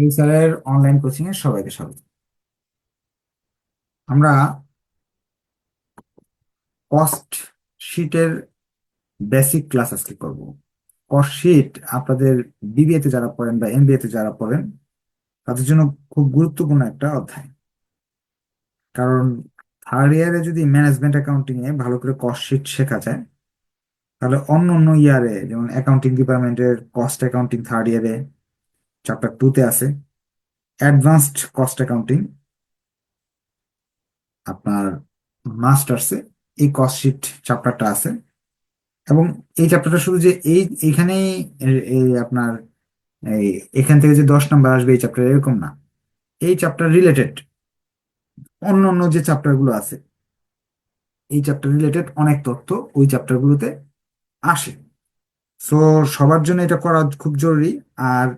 এই স্যারের online coaching এ সবাইকে স্বাগত। আমরা কস্ট শিটের বেসিক ক্লাস আজকে করব। কস্ট শিট আপনাদের বিবিএ তে যারা পড়েন বা এমবিএ তে যারা পড়েন, তাদের জন্য খুব গুরুত্বপূর্ণ একটা অধ্যায়। কারণ থার্ড ইয়ারে যদি ম্যানেজমেন্ট অ্যাকাউন্টিং এ ভালো করে কস্ট শিট শেখা যায়, তাহলে অন্য অন্য ইয়ারে যেমন অ্যাকাউন্টিং ডিপার্টমেন্টের কস্ট অ্যাকাউন্টিং থার্ড ইয়ারে চ্যাপ্টার টু তে আছে অ্যাডভান্সড কস্ট অ্যাকাউন্টিং আপনার মাস্টার্সে এই কস্ট শিট চ্যাপ্টারটা আছে, এবং এই চ্যাপ্টারটা শুধু যে এই, এইখানেই এই আপনার এই, এখান থেকে যে দশ নাম্বার আসবে এই চ্যাপ্টার এরকম না। এই চ্যাপ্টার রিলেটেড অন্য অন্য যে চ্যাপ্টারগুলো আছে, এই চ্যাপ্টার রিলেটেড অনেক তথ্য ওই চ্যাপ্টার গুলোতে আসে। সো সবার জন্য এটা করা খুব জরুরি, আর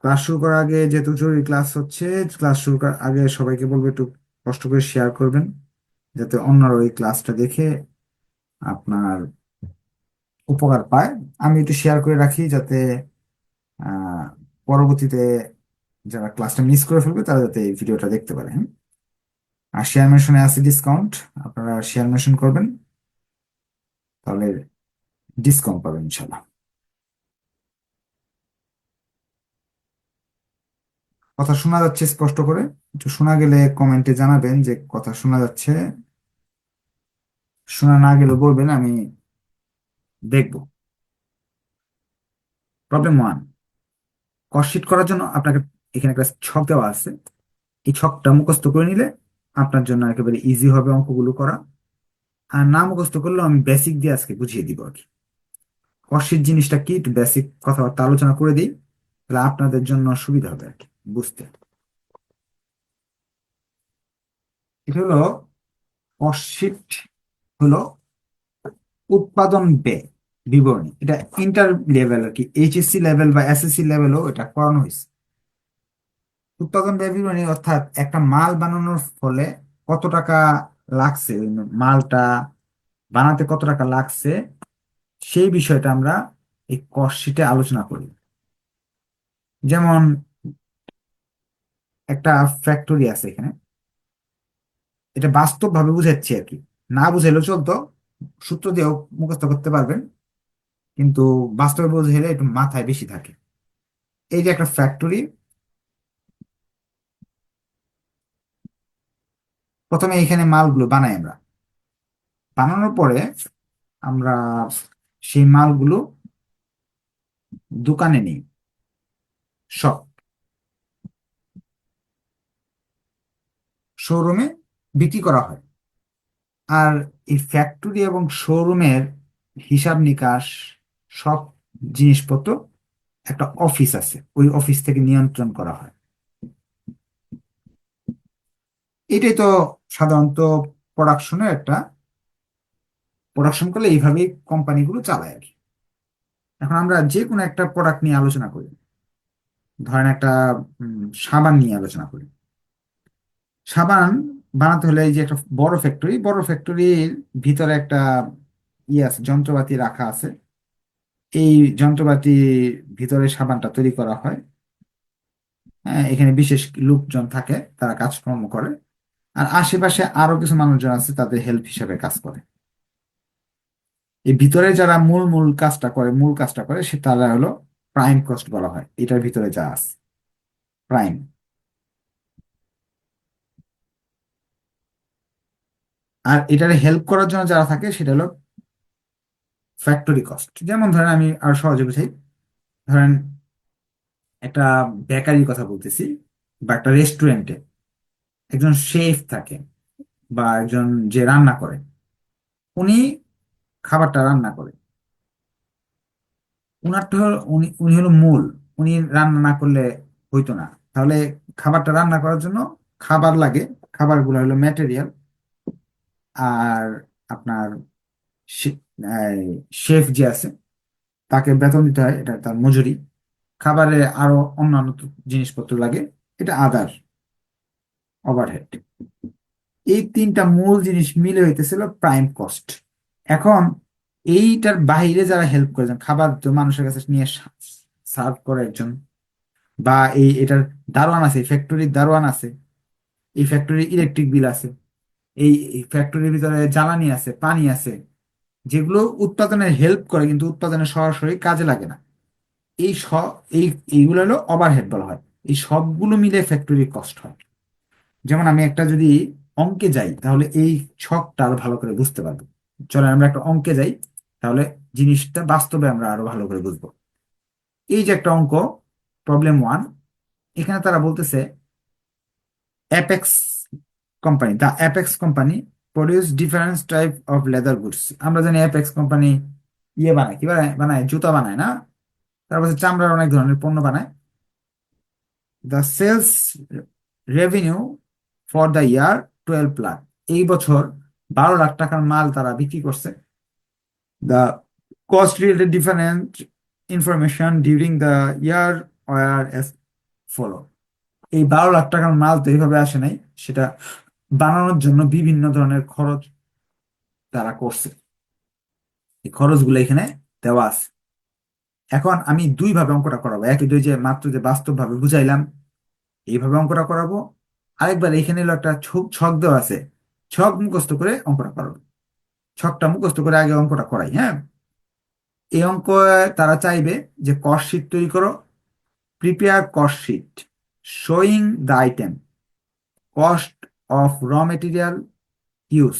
ক্লাস শুরু করার আগে যেহেতু জরুরি ক্লাস হচ্ছে ক্লাস শুরু করার আগে সবাইকে বলব একটু কষ্ট করে শেয়ার করবেন, যাতে অন্যরা ওই ক্লাসটা দেখে আপনার উপকার পায়। আমি একটু শেয়ার করে রাখি যাতে পরবর্তীতে যারা ক্লাসটা মিস করে ফেলবে তারা যাতে এই ভিডিওটা দেখতে পারে হ্যাঁ? আর শেয়ার মেশনে আছে ডিসকাউন্ট আপনারা শেয়ার মেশন করবেন, তাহলে ডিসকাউন্ট পাবেন ইনশাল্লাহ কথা শোনা যাচ্ছে স্পষ্ট করে? একটু শোনা গেলে কমেন্টে জানাবেন যে কথা শোনা যাচ্ছে। শোনা না গেলে বলবেন, আমি দেখব। প্রবলেম ওয়ান কস্ট করার জন্য আপনাকে এখানে একটা ছক দেওয়া আছে। এই ছকটা মুখস্থ করে নিলে আপনার জন্য একেবারে ইজি হবে অঙ্কগুলো করা। আর না মুখস্থ করলেও আমি বেসিক দিয়ে আজকে বুঝিয়ে দিব আর কি। কস্ট জিনিসটা কি? একটু বেসিক কথাবার্তা আলোচনা করে দিই, তাহলে আপনাদের জন্য সুবিধা হবে আর কি। বুঝতে। এটা হলো কস্ট হলো উৎপাদন ব্যয় বিবরণী। এটা ইন্টার লেভেল আর কি এইচএসসি লেভেল বা এসএসসি লেভেলও এটা করানো হয়েছে। উৎপাদন ব্যয় বিবরণী অর্থাৎ একটা মাল বানানোর ফলে কত টাকা লাগছে মালটা বানাতে কত টাকা লাগছে, সেই বিষয়টা আমরা এই কস্ট শিটে আলোচনা করি। যেমন একটা ফ্যাক্টরি আছে এখানে। এটা বাস্তব ভাবে বুঝাচ্ছি আর কি। না বুঝাইলেও চলতো, সূত্র দিয়েও মুখস্থ করতে পারবেন। কিন্তু বাস্তবে বুঝাইলে একটু মাথায় বেশি থাকে। এই যে একটা ফ্যাক্টরি প্রথমে এখানে মালগুলো বানাই আমরা। বানানোর পরে আমরা সেই মালগুলো দোকানে নিই সব শোরুমে বিক্রি করা হয়। আর এই ফ্যাক্টরি এবং শোরুমের হিসাব নিকাশ সব জিনিসপত্র একটা অফিস আছে। ওই অফিস থেকে নিয়ন্ত্রণ করা হয়। এটাই তো সাধারণত প্রোডাকশনের একটা প্রোডাকশন করলে এইভাবেই কোম্পানিগুলো চালায় আর কি। এখন আমরা যে কোনো একটা প্রোডাক্ট নিয়ে আলোচনা করি। ধরেন একটা সাবান নিয়ে আলোচনা করি। সাবান বানাতে হলে এই যে একটা বড় ফ্যাক্টরি বড় ফ্যাক্টরির ভিতরে একটা ইয়ে আছে, যন্ত্রপাতি রাখা আছে। এই যন্ত্রপাতির ভিতরে সাবানটা তৈরি করা হয়। হ্যাঁ এখানে বিশেষ লোকজন থাকে, তারা কাজকর্ম করে। আর আশেপাশে আরও কিছু মানুষজন আছে, তাদের হেল্প হিসেবে কাজ করে। এই ভিতরে যারা মূল মূল কাজটা করে, মূল কাজটা করে, সে তারা হলো প্রাইম কস্ট বলা হয়। এটার ভিতরে যা আছে। প্রাইম আর এটারে হেল্প করার জন্য যারা থাকে, সেটা হলো ফ্যাক্টরি কস্ট যেমন ধরেন আমি আর সহজে বুঝাই। ধরেন একটা বেকারির কথা বলতেছি বা একটা রেস্টুরেন্টে একজন শেফ থাকে বা একজন যে রান্না করে, উনি খাবারটা রান্না করে। উনারটা উনি উনি হলো মূল, উনি রান্না না করলে হইতো না। তাহলে খাবারটা রান্না করার জন্য খাবার লাগে, খাবারগুলো হলো ম্যাটেরিয়াল আর আপনার শেফ যে আছে, তাকে বেতন দিতে হয়, এটা তার মজুরি। খাবারে আরও অন্যান্য জিনিসপত্র লাগে, এটা আদার ওভারহেড এই তিনটা মূল জিনিস মিলে হইতেছিল প্রাইম কস্ট এখন এইটার বাইরে যারা হেল্প করেছেন খাবার তো মানুষের কাছে নিয়ে সার্ভ করে একজন, বা এই এটার দারোয়ান আছে ফ্যাক্টরির দারোয়ান আছে, এই ফ্যাক্টরির ইলেকট্রিক বিল আছে এই ফ্যাক্টরির ভিতরে জ্বালানি আছে, পানি আছে, যেগুলো উৎপাদনে হেল্প করে, কিন্তু উৎপাদনে সরাসরি কাজে লাগে না। এই সব এই, এইগুলো হলো ওভারহেড বলা হয়। এই সবগুলো মিলে ফ্যাক্টরির কস্ট হয়। যেমন আমি একটা যদি অঙ্কে যাই, তাহলে এই ছকটা আরও ভালো করে বুঝতে পারব। চলে আমরা একটা অঙ্কে যাই, তাহলে জিনিসটা বাস্তবে আমরা আরও ভালো করে বুঝব। এই যে একটা অঙ্ক প্রবলেম ওয়ান এখানে তারা বলতেছে Apex company the Apex company produce different type of leather goods আমরা জানি অ্যাপেক্স কোম্পানি ইয়ে বানায়, কি বানায়? বানায়, জুতা বানায়, না? তারপর চামড়ার অনেক ধরনের পণ্য বানায়। The sales revenue for the year twelve lakh এই বছর বারো লাখ টাকার মাল তারা বিক্রি করছে। The cost related different information during the year were as follow এই বারো লাখ টাকার মাল তো এইভাবে আসে নাই, সেটা বানানোর জন্য বিভিন্ন ধরনের খরচ তারা করছে। এই খরচগুলো এখানে দেওয়া আছে। এখন আমি দুই ভাবে অঙ্কটা করাবো। একই দুই যে মাত্র যে বাস্তব ভাবে বুঝাইলাম, এইভাবে অঙ্কটা করাবো। আরেকবার এখানে একটা ছক ছক দেওয়া আছে। ছক মুখস্থ করে অঙ্কটা করাবো ছকটা মুখস্থ করে আগে অঙ্কটা করাই হ্যাঁ? এই অঙ্ক তারা চাইবে যে কস্ট শিট তৈরি করো। Prepare cost sheet showing the item cost of raw material use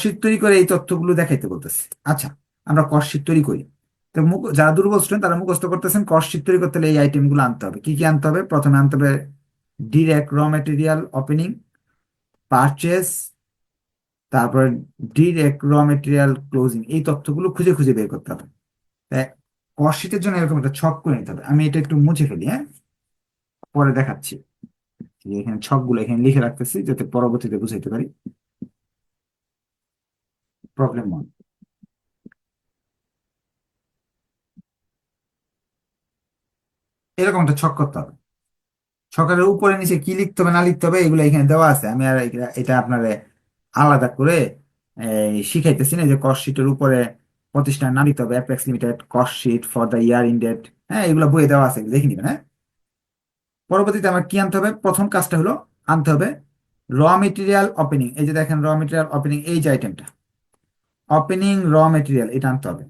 sheet তৈরি করে এই তথ্যগুলো দেখাইতে বলতেছে। আচ্ছা আমরা শিট তৈরি করি। তো মুখ, যারা দুর্বল স্টুডেন্ট তারা মুখস্থ করতেছেন শিট তৈরি করতে হলে এই আইটেমগুলো আনতে হবে। কি কি আনতে হবে? প্রথমে আনতে হবে direct raw material opening purchase তারপরে ডিরেক্ট র মেটেরিয়াল ক্লোজিং এই তথ্যগুলো খুঁজে খুঁজে বের করতে হবে। শিটের জন্য এরকম একটা ছক করে নিতে হবে। আমি এটা একটু মুছে ফেলি হ্যাঁ? পরে দেখাচ্ছি। যে এখানে ছকগুলো এখানে লিখে রাখতেছি যাতে পরবর্তীতে বুঝাইতে পারি। প্রবলেম ওয়ান এরকম একটা ছক করতে হবে। ছকের উপরে নিচে কি লিখতে হবে না লিখতে হবে, এগুলো এখানে দেওয়া আছে। আমি আর এটা আপনারে আলাদা করে শিখাইতেছি না যে কস্ট শিটের উপরে প্রতিষ্ঠান নাম লিখতে হবে। Apex Limited cost for the year ended হ্যাঁ এগুলো বইয়ে দেওয়া আছে। দেখে নিবেন হ্যাঁ? পরবর্তীতে আমার কি আনতে হবে? প্রথম কাজটা হলো আনতে হবে র মেটেরিয়াল ওপেনিং এই যে দেখেন র মেটেরিয়াল ওপেনিং এই যে আইটেমটা ওপেনিং র মেটেরিয়াল এটা আনতে হবে।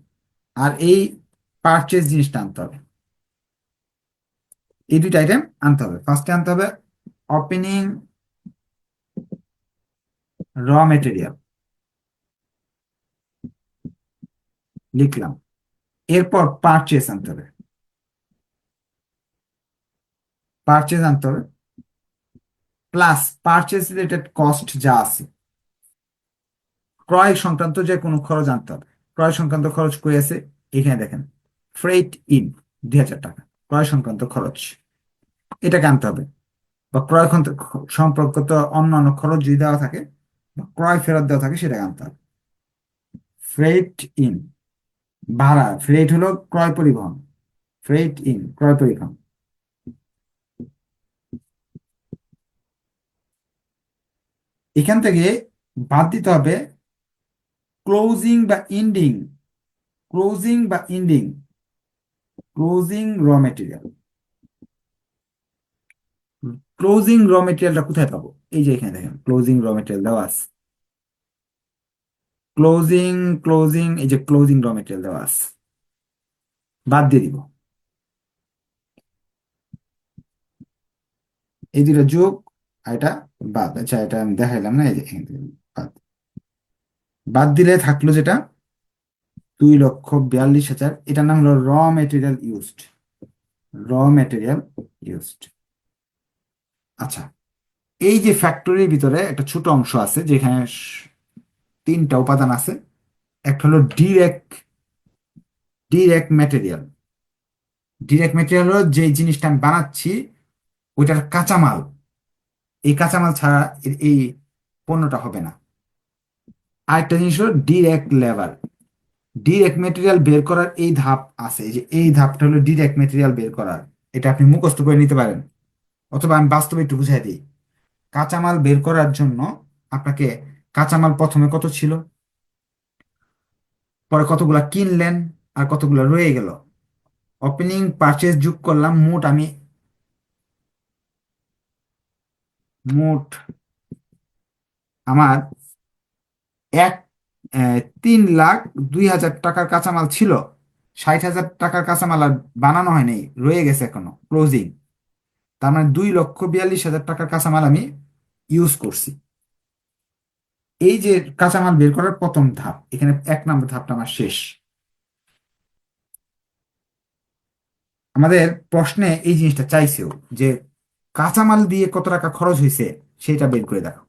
আর এই পারচেজ জিনিসটা আনতে হবে। এই দুইটা আইটেম আনতে হবে। ফার্স্টে আনতে হবে ওপেনিং র মেটেরিয়াল লিখলাম। এরপর পারচেস আনতে হবে। পারচেজ আনতে হবে। প্লাস পারচেজ রিলেটেড কস্ট যা আছে, ক্রয় সংক্রান্ত যে কোনো খরচ আনতে হবে। ক্রয় সংক্রান্ত খরচ কই আছে? এখানে দেখেন ফ্রেট ইন দুই হাজার টাকা, ক্রয় সংক্রান্ত খরচ। এটাকে আনতে হবে, বা ক্রয় সম্পর্কিত অন্যান্য খরচ যদি দেওয়া থাকে, বা ক্রয় ফেরত দেওয়া থাকে, সেটাকে আনতে হবে। ফ্রেট ইন ভাড়া ফ্রেট হলো ক্রয় পরিবহন। ফ্রেট ইন ক্রয় পরিবহন। এখান থেকে বাদ দিতে হবে ক্লোজিং বা ইন্ডিং ক্লোজিং বা ending closing raw material closing raw মেটেরিয়ালটা কোথায় পাবো? এই যে এখানে দেখেন ক্লোজিং র মেটেরিয়াল দেওয়া আছে। ক্লোজিং ক্লোজিং এই যে ক্লোজিং র মেটেরিয়াল দেওয়া আছে। বাদ দিয়ে দিব। এই দুটা যোগ এটা বাদ আচ্ছা এটা আমি দেখাইলাম না, এই যে বাদ। বাদ দিলে থাকল যেটা? দুই লক্ষ বিয়াল্লিশ হাজার, এটার নাম হলো raw material used raw material used আচ্ছা এই যে ফ্যাক্টরির ভিতরে একটা ছোট অংশ আছে, যেখানে তিনটা উপাদান আছে, একটা হলো direct direct material direct material হলো যে জিনিসটা আমি বানাচ্ছি, ওইটার কাঁচামাল। এই কাঁচামাল ছাড়া এই পণ্যটা হবে না। আরেকটা জিনিস হলো ডিরেক্ট লেবার ডিরেক্ট মেটেরিয়াল বের করার এই ধাপ আছে যে এই ধাপটা হলো ডিরেক্ট মেটেরিয়াল বের করার। এটা আপনি মুখস্থ করে নিতে পারেন। অথবা আমি বাস্তবে একটু বুঝাই দিই। কাঁচামাল বের করার জন্য আপনাকে কাঁচামাল প্রথমে কত ছিল? পরে কতগুলা কিনলেন? আর কতগুলা রয়ে গেল? ওপেনিং পারচেজ যোগ করলাম, মোট আমি মোট আমার এক তিন লাখ দুই হাজার টাকার কাঁচামাল ছিল। ষাট হাজার টাকার কাঁচামাল আর বানানো হয়নি, রয়ে গেছে এখনও ক্লোজিং তার মানে দুই লক্ষ বিয়াল্লিশ হাজার টাকার কাঁচামাল আমি ইউজ করছি। এই যে কাঁচামাল বের করার প্রথম ধাপ, এখানে এক নম্বর ধাপটা আমার শেষ। আমাদের প্রশ্নে এই জিনিসটা চাইছেও যে কাঁচামাল দিয়ে কত টাকা খরচ হয়েছে সেটা বের করে দেখো।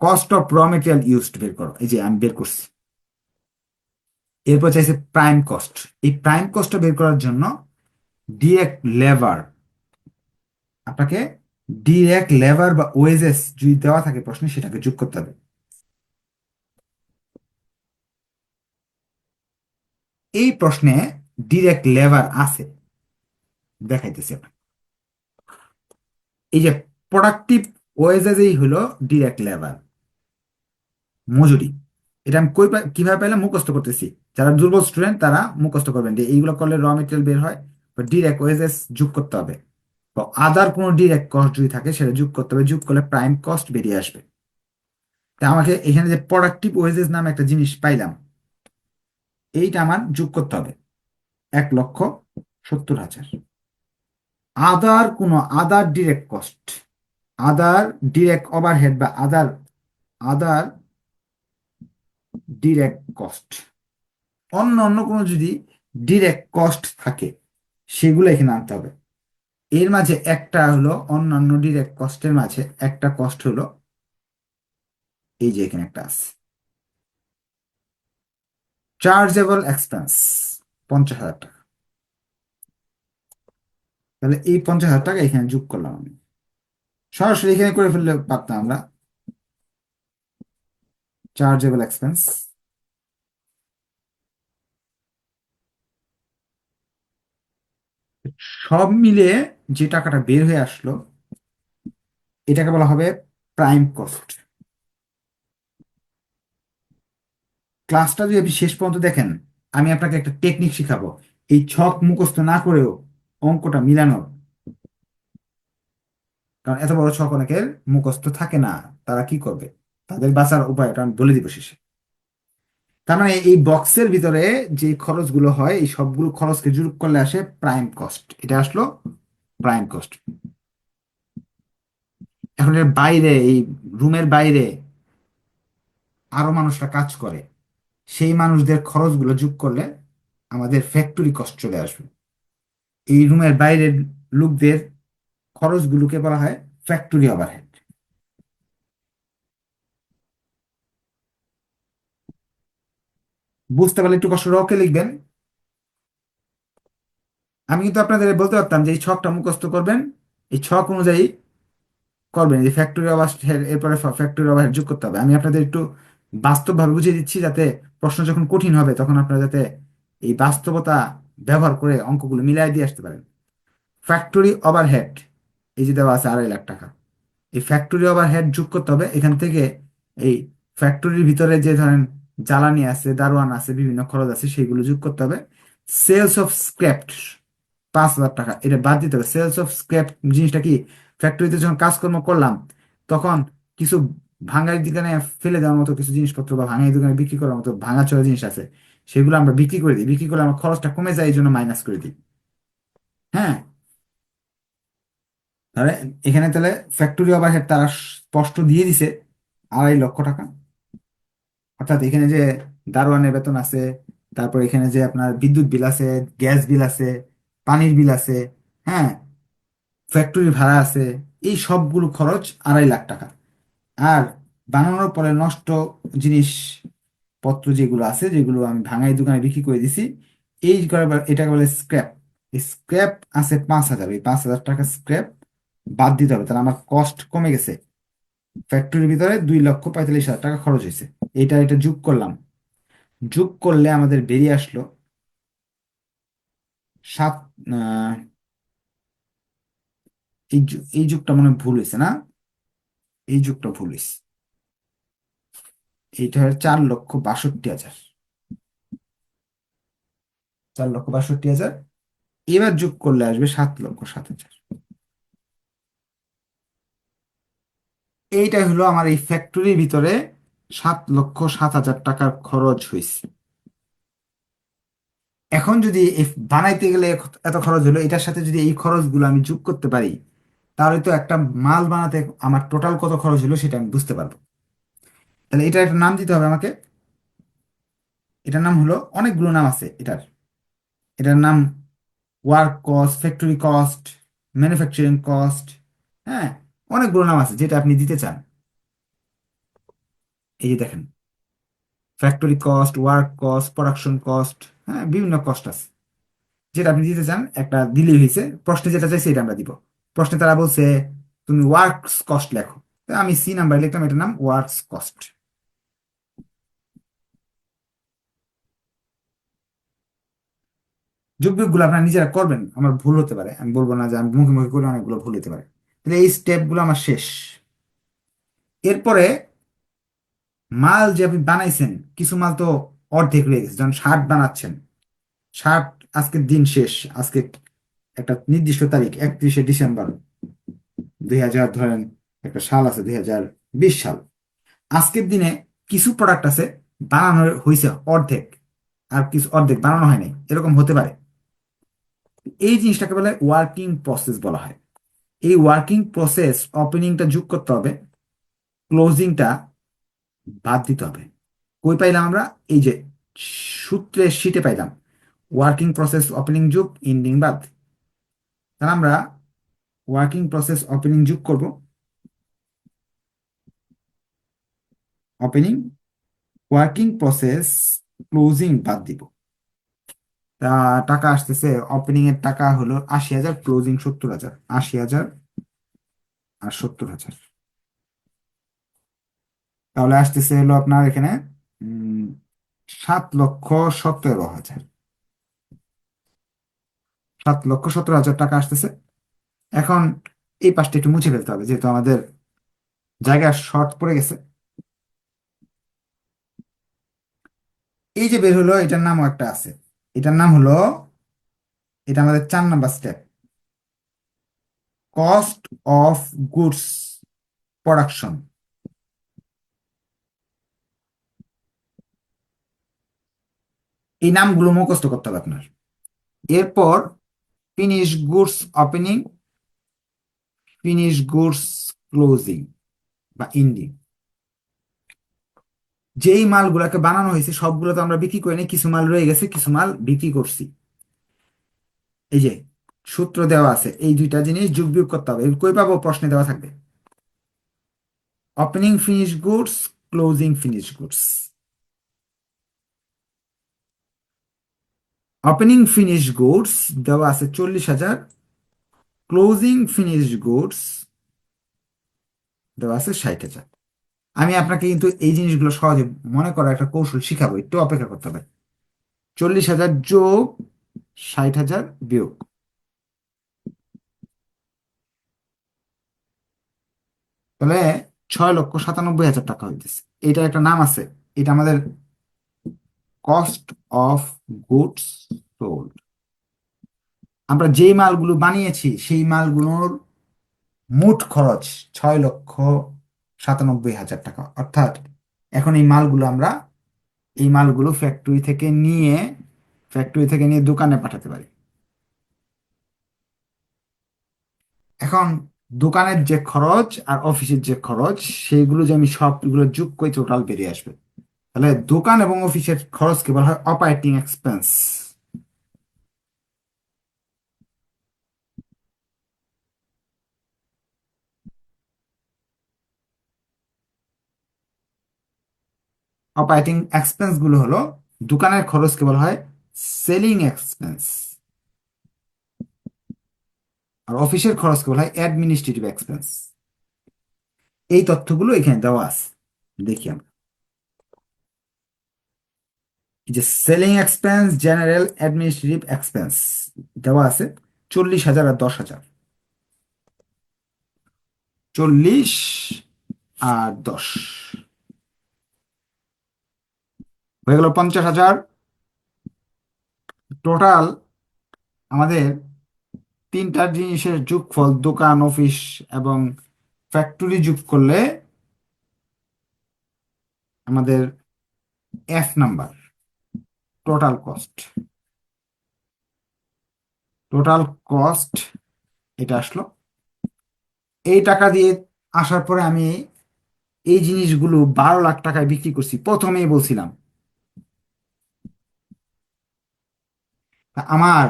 Cost of raw material used বের করো। এই যে আমি বের করছি। এরপর চাইছে প্রাইম কস্ট এই প্রাইম কস্টটা বের করার জন্য ডিরেক্ট লেবার আপনাকে ডিরেক্ট লেবার বা ওয়েজেস যদি দেওয়া থাকে প্রশ্নে, সেটাকে যোগ করতে হবে। এই প্রশ্নে ডিরেক্ট লেবার আছে। দেখাইতেছি আপনাকে। এই যে প্রোডাক্টিভ ওয়েজেসই হলো ডিরেক্ট লেবার মজুরি। এটা আমি কই কীভাবে পাইলাম? মুখস্থ করতেছি। যারা দুর্বল স্টুডেন্ট তারা মুখস্থ করবেন যে এইগুলো করলে র মেটেরিয়াল বের হয় ডিরেক্ট ওয়েজেস যোগ করতে হবে। আদার কোনো ডিরেক্ট কস্ট যদি থাকে, সেটা যোগ করতে হবে। যোগ করলে প্রাইম কস্ট বেরিয়ে আসবে। তা আমাকে এখানে যে প্রোডাক্টিভ ওয়েজেস নামে একটা জিনিস পাইলাম, এইটা আমার যোগ করতে হবে। এক লক্ষ সত্তর হাজার। আদার কোনো other direct cost other direct overhead বা আদার আদার ডিরেক্ট কস্ট অন্য অন্য কোনো যদি ডিরেক্ট কস্ট থাকে, সেগুলো এখানে আনতে হবে। এর মাঝে একটা হলো অন্যান্য ডিরেক্ট কস্টের মাঝে একটা কস্ট হলো এই যে এখানে একটা আছে। চার্জেবল এক্সপেন্স পঞ্চাশ হাজার টাকা। তাহলে এই পঞ্চাশ হাজার টাকা এখানে যোগ করলাম আমি। সরাসরি এখানে করে ফেললে পারতাম আমরা। চার্জেবল এক্সপেন্স সব মিলে যে টাকাটা বের হয়ে আসলো, এটাকে বলা হবে প্রাইম কস্ট ক্লাসটা যদি আপনি শেষ পর্যন্ত দেখেন, আমি আপনাকে একটা টেকনিক শিখাবো। এই ছক মুখস্থ না করেও অঙ্কটা মিলানোর। কারণ এত বড় ছক অনেকের মুখস্থ থাকে না, তারা কি করবে? তাদের বাঁচার উপায়টা আমি বলে দিব শেষে। তার মানে এই বক্সের ভিতরে যে খরচগুলো হয়, এই সবগুলো খরচকে যোগ করলে আসে প্রাইম কস্ট এটা আসলো প্রাইম কস্ট এখন এর বাইরে, এই রুমের বাইরে আরও মানুষরা কাজ করে। সেই মানুষদের খরচগুলো যোগ করলে আমাদের ফ্যাক্টরি কস্ট চলে আসবে। এই রুমের বাইরের লোকদের খরচগুলোকে বলা হয় ফ্যাক্টরি ওভারহেড বুঝতে পারলে একটু কষ্ট রকে লিখবেন। আমি কিন্তু আপনাদের বলতে পারতাম যে এই ছকটা মুখস্থ করবেন, এই ছক অনুযায়ী করবেন যে ফ্যাক্টরি ওভারহেড এরপরে ফ্যাক্টরি ওভারহেড যোগ করতে হবে। আমি আপনাদের একটু বাস্তবভাবে বুঝিয়ে দিচ্ছি যাতে প্রশ্ন যখন কঠিন হবে তখন আপনারা যাতে এই বাস্তবতা ব্যবহার করে অঙ্কগুলো মিলাই দিয়ে আসতে পারেন। ফ্যাক্টরি ওভারহেড এই যে দেওয়া আছে আড়াই লাখ টাকা। এই ফ্যাক্টরি ওভারহেড যোগ করতে হবে। এখান থেকে এই ফ্যাক্টরির ভিতরে যে ধরেন জ্বালানি আছে, দারোয়ান আছে, বিভিন্ন খরচ আছে সেগুলো যোগ করতে হবে। সেলস অফ স্ক্র্যাপ পাঁচ হাজার টাকা। এটা বাদ দিতে হবে। সেলস অফ স্ক্র্যাপ জিনিসটা কি? ফ্যাক্টরিতে যখন কাজকর্ম করলাম, তখন কিছু ভাঙার দোকানে ফেলে দেওয়ার মতো কিছু জিনিসপত্র বা ভাঙার দোকানে বিক্রি করার মতো ভাঙাচোরা জিনিস আছে। সেগুলো আমরা বিক্রি করে দিই। বিক্রি করলে আমার খরচটা কমে যায় এই জন্য মাইনাস করে দিই। হ্যাঁ? তাহলে এখানে তাহলে ফ্যাক্টরি ওভারহেড তারা স্পষ্ট দিয়ে দিছে আড়াই লক্ষ টাকা। অর্থাৎ এখানে যে দারোয়ানের বেতন আছে, তারপর এখানে যে আপনার বিদ্যুৎ বিল আছে, গ্যাস বিল আছে, পানির বিল আছে হ্যাঁ? ফ্যাক্টরির ভাড়া আছে, এই সবগুলো খরচ আড়াই লাখ টাকা। আর বানানোর পরে নষ্ট জিনিস পত্র যেগুলো আছে, যেগুলো আমি ভাঙাই দোকানে বিক্রি করে দিছি, এই এটাকে বলে স্ক্র্যাপ স্ক্র্যাপ আছে পাঁচ হাজার। এই পাঁচ হাজার টাকা স্ক্র্যাপ বাদ দিতে হবে, তাহলে আমার কস্ট কমে গেছে। ফ্যাক্টরির ভিতরে দুই লক্ষ পঁয়তাল্লিশ হাজার টাকা খরচ হয়েছে। এটা এটা যোগ করলাম। যোগ করলে আমাদের বেরিয়ে আসলো সাত এই যুগটা মনে ভুল হয়েছে না? এই যুগটা ভুল হয়েছে। এইটা হয় চার লক্ষ বাষট্টি হাজার। চার লক্ষ বাষট্টি হাজার। এবার যোগ করলে আসবে সাত লক্ষ সাত হাজার। এইটা হলো আমার এই ফ্যাক্টরির ভিতরে সাত লক্ষ সাত হাজার টাকার খরচ হয়েছে। এখন যদি বানাইতে গেলে এত খরচ হলো, এটার সাথে যদি এই খরচগুলো আমি যোগ করতে পারি, তাহলে তো একটা মাল বানাতে আমার টোটাল কত খরচ হলো সেটা আমি বুঝতে পারব। তাহলে এটা একটা নাম দিতে হবে আমাকে। এটার নাম হলো, অনেকগুলো নাম আছে এটার। এটার নাম work cost factory cost manufacturing cost হ্যাঁ অনেকগুলো নাম আছে যেটা আপনি দিতে চান। এই যে দেখেন factory cost work cost production cost হ্যাঁ বিভিন্ন কস্ট আছে। যেটা আপনি দিতে চান, একটা দিলেই হয়েছে। প্রশ্নে যেটা চাইছে এটা আমরা দিব। প্রশ্নে তারা বলছে, তুমি ওয়ার্কস কস্ট লেখো। আমি সি নাম্বার লিখলাম এটার নাম ওয়ার্কস কস্ট যোগ বিয়োগগুলো আপনারা নিজেরা করবেন, আমার ভুল হতে পারে। আমি বলব না যে আমি মুখে মুখে করে, অনেকগুলো ভুল হতে পারে। তাহলে এই স্টেপগুলো আমার শেষ। এরপরে মাল যে আপনি বানাইছেন, কিছু মাল তো অর্ধেক রয়ে গেছে। যখন শার্ট বানাচ্ছেন, শার্ট আজকের দিন শেষ, আজকে একটা নির্দিষ্ট তারিখ, একত্রিশে ডিসেম্বর। দুই হাজার ধরেন, একটা সাল আছে, দুই হাজার বিশ সাল। আজকের দিনে কিছু প্রোডাক্ট আছে, বানানো হয়েছে অর্ধেক, আর কিছু অর্ধেক বানানো হয়নি। এরকম হতে পারে। এই জিনিসটাকে বলে ওয়ার্কিং প্রসেস বলা হয়। এই ওয়ার্কিং প্রসেস ওপেনিংটা যোগ করতে হবে ক্লোজিংটা বাদ দিতে হবে। কই পাইলাম আমরা? এই যে সূত্রের শিটে পাইলাম। ওয়ার্কিং প্রসেস ওপেনিং যোগ ইন্ডিং বাদ। তাহলে আমরা ওয়ার্কিং প্রসেস ওপেনিং যোগ করব। ওপেনিং ওয়ার্কিং প্রসেস ক্লোজিং বাদ দিব। টাকা আসতেছে ওপেনিং এর টাকা হলো আশি হাজার ক্লোজিং সত্তর হাজার, আশি হাজার আর সত্তর হাজার। তাহলে আসতেছে হলো আপনার এখানে সাত লক্ষ সতেরো হাজার। সাত লক্ষ সতেরো হাজার টাকা আসতেছে। এখন এই পাশটা একটু মুছে ফেলতে হবে, যেহেতু আমাদের জায়গা শর্ট পড়ে গেছে। এই যে বের হলো, এটার নামও একটা আছে। এটার নাম হলো, এটা আমাদের চার number step cost of goods production এই নামগুলো মুখস্থ করতে হবে আপনার। এরপর finish goods opening finish goods closing বা ইন্ডিং যেই মালগুলাকে বানানো হয়েছে, সবগুলো তো আমরা বিক্রি করিনি কিছু মাল রয়ে গেছে, কিছু মাল বিক্রি করছি। এই যে, সূত্র দেওয়া আছে, এই দুইটা জিনিস যোগ বিয়োগ করতে হবে। কই পাবো? প্রশ্নে দেওয়া থাকবে। Opening finish goods closing finish goods opening finish goods দেওয়া আছে চল্লিশ হাজার। ক্লোজিং ফিনিশ গুডস দেওয়া আছে ষাট হাজার। আমি আপনাকে কিন্তু এই জিনিসগুলো সহজে মনে করার একটা কৌশল শিখাবো, একটু অপেক্ষা করতে হবে। চল্লিশ হাজার যোগ ষাট হাজার বিয়োগ। তাহলে ছয় লক্ষ সাতানব্বই হাজার টাকা হইতেছে। এটা একটা নাম আছে, এটা আমাদের কস্ট অফ গুডস সোল্ড আমরা যেই মালগুলো বানিয়েছি, সেই মালগুলোর মোট খরচ ছয় লক্ষ সাতানব্বই হাজার টাকা। অর্থাৎ এখন এই মালগুলো আমরা, এই মালগুলো ফ্যাক্টরি থেকে নিয়ে ফ্যাক্টরি থেকে নিয়ে দোকানে পাঠাতে পারি। এখন দোকানের যে খরচ আর অফিসের যে খরচ, সেইগুলো যে আমি সবগুলো যোগ করে টোটাল বেরিয়ে আসবে। তাহলে দোকান এবং অফিসের খরচকে বলা হয় অপারেটিং এক্সপেন্স অপারেটিং এক্সপেন্সগুলো হলো দোকানের খরচকে বলা হয় সেলিং এক্সপেন্স আর অফিসের খরচকে বলা হয় অ্যাডমিনিস্ট্রেটিভ এক্সপেন্স এই তথ্যগুলো এখানে দেওয়া আছে। দেখি আমরা। যে selling expense general administrative expense দেওয়া আছে চল্লিশ হাজার আর দশ হাজার। চল্লিশ আর দশ। হয়ে গেল পঞ্চাশ হাজার। টোটাল আমাদের তিনটা জিনিসের যোগফল, দোকান, অফিস এবং ফ্যাক্টরি যোগ করলে আমাদের F number total cost total cost এটা আসলো। এই টাকা দিয়ে আসার পরে আমি এই জিনিসগুলো বারো লাখ টাকায় বিক্রি করছি। প্রথমেই বলছিলাম আমার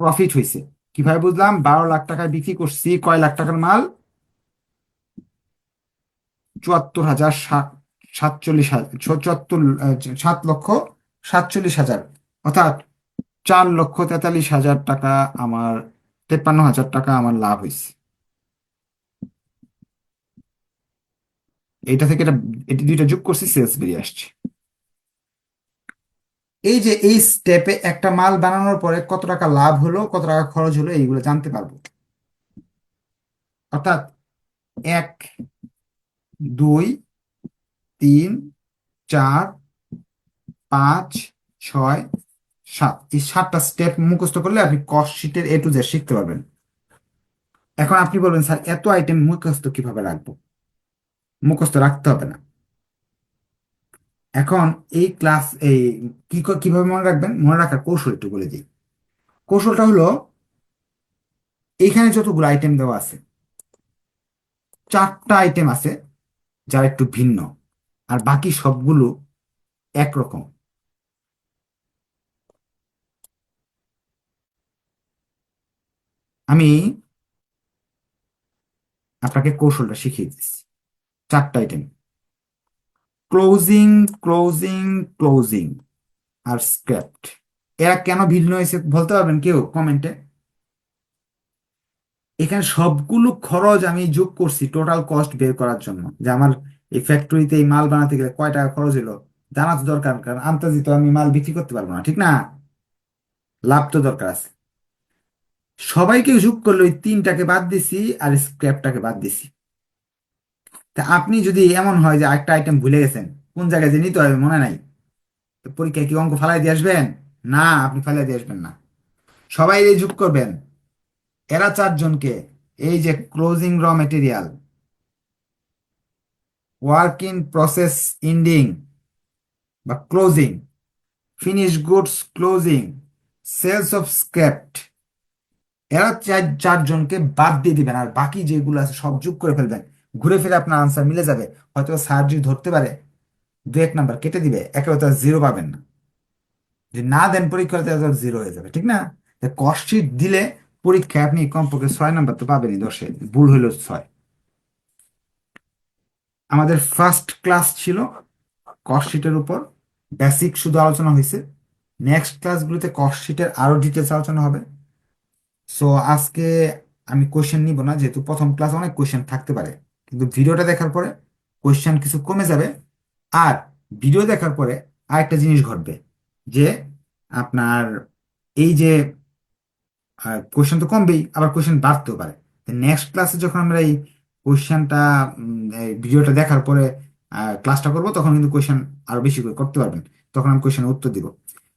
প্রফিট হয়েছে কীভাবে বুঝলাম? বারো লাখ টাকায় বিক্রি করছি, কয় লাখ টাকার মাল? চুয়াত্তর হাজার সাতচল্লিশ হাজার চুয়াত্তর সাত লক্ষ সাতচল্লিশ হাজার। অর্থাৎ চার লক্ষ তেতাল্লিশ হাজার টাকা আমার, তেপ্পান্ন হাজার টাকা আমার লাভ হয়েছে এটা থেকে এটা, এটি দুইটা যোগ করছি সেলস বেরিয়ে আসছে। এই যে এই স্টেপে একটা মাল বানানোর পরে কত টাকা লাভ হলো, কত টাকা খরচ হলো, এইগুলো জানতে পারব। অর্থাৎ এক, দুই, তিন, চার, পাঁচ, ছয়, সাত। এই সাতটা স্টেপ মুখস্থ করলে আপনি কস্ট শিটের এ টু জেড শিখতে পারবেন। এখন আপনি বলবেন, স্যার, এত আইটেম মুখস্থ কীভাবে রাখব? মুখস্থ রাখতে হবে না। এখন এই ক্লাস এই কি কীভাবে মনে রাখবেন? মনে রাখার কৌশল একটু বলে দিই। কৌশলটা হলো এইখানে যতগুলো আইটেম দেওয়া আছে, চারটা আইটেম আছে যারা একটু ভিন্ন, আর বাকি সবগুলো একরকম। আমি আপনাকে কৌশলটা শিখিয়ে দিচ্ছি। চারটা আইটেম ক্লোজিং ক্লোজিং ক্লোজিং আর স্ক্র্যাপ্ট এরা কেন ভিন্ন হয়েছে বলতে পারবেন কেউ কমেন্টে এখানে সবগুলো খরচ আমি যোগ করছি টোটাল কস্ট বের করার জন্য। যে আমার এই ফ্যাক্টরিতে এই মাল বানাতে গেলে কয় টাকা খরচ হলো জানা তো দরকার, কারণ আন্তাজি তো আমি মাল বিক্রি করতে পারব না, ঠিক না? লাভ তো দরকার আছে। সবাইকে যোগ করলে ওই তিনটাকে বাদ দিছি আর স্ক্র্যাপটাকে বাদ দিছি। তা আপনি যদি এমন হয় যে একটা আইটেম ভুলে গেছেন, কোন জায়গায় যে নিতে হবে মনে নাই, তো পরীক্ষায় কি অঙ্ক ফালাই দিয়ে আসবেন? না, আপনি ফালাই দিয়ে আসবেন না। সবাই এই যোগ করবেন। এরা চারজনকে, এই যে closing raw material work in process ending বা closing finish goods closing sales of scrapped এরা চার, চারজনকে বাদ দিয়ে দিবেন। আর বাকি যেগুলো আছে সব যোগ করে ফেলবেন। ঘুরে ফিরে আপনার আনসার মিলে যাবে। হয়তো স্যার যদি ধরতে পারে, দু এক নাম্বার কেটে দিবে, একেবারে তো জিরো পাবেন না। যদি না দেন পরীক্ষাতে জিরো হয়ে যাবে, ঠিক না? কস্ট শিট দিলে পরীক্ষায় আপনি কমপক্ষে ছয় নাম্বার তো পাবেনই দশে, ভুল হইল ছয়। আমাদের ফার্স্ট ক্লাস ছিল কস্ট শিটের উপর বেসিক শুধু আলোচনা হয়েছে নেক্সট ক্লাসগুলোতে কস্ট শিটের আরও ডিটেলস আলোচনা হবে। সো আজকে আমি কোয়েশ্চেন নিব না, যেহেতু প্রথম ক্লাস অনেক কোয়েশ্চেন থাকতে পারে। কিন্তু ভিডিওটা দেখার পরে কোয়েশ্চেন কিছু কমে যাবে। আর ভিডিও দেখার পরে আরেকটা জিনিস ঘটবে যে আপনার এই যে কোয়েশ্চেন তো কমবেই, আবার কোয়েশ্চেন বাড়তেও পারে। নেক্সট ক্লাসে যখন আমরা এই কোয়েশ্চেনটা ভিডিওটা দেখার পরে ক্লাসটা করব, তখন কিন্তু কোয়েশ্চেন আরও বেশি করে করতে পারবেন। তখন আমি কোয়েশ্চেনের উত্তর দিব।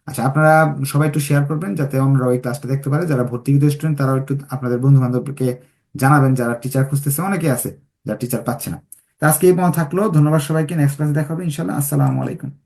আচ্ছা আপনারা সবাই একটু শেয়ার করবেন যাতে অন্যরা ওই ক্লাসটা দেখতে পারে। যারা ভর্তিকৃত স্টুডেন্ট তারাও একটু আপনাদের বন্ধু বান্ধবকে জানাবেন, যারা টিচার খুঁজতেছে, অনেকে আছে। যারা টিচার পাচ্ছে না। তো আজকে এই পর্যন্ত থাকল। ধন্যবাদ সবাইকে। নেক্সট ক্লাসে দেখা ইনশাল্লাহ আসসালামু আলাইকুম।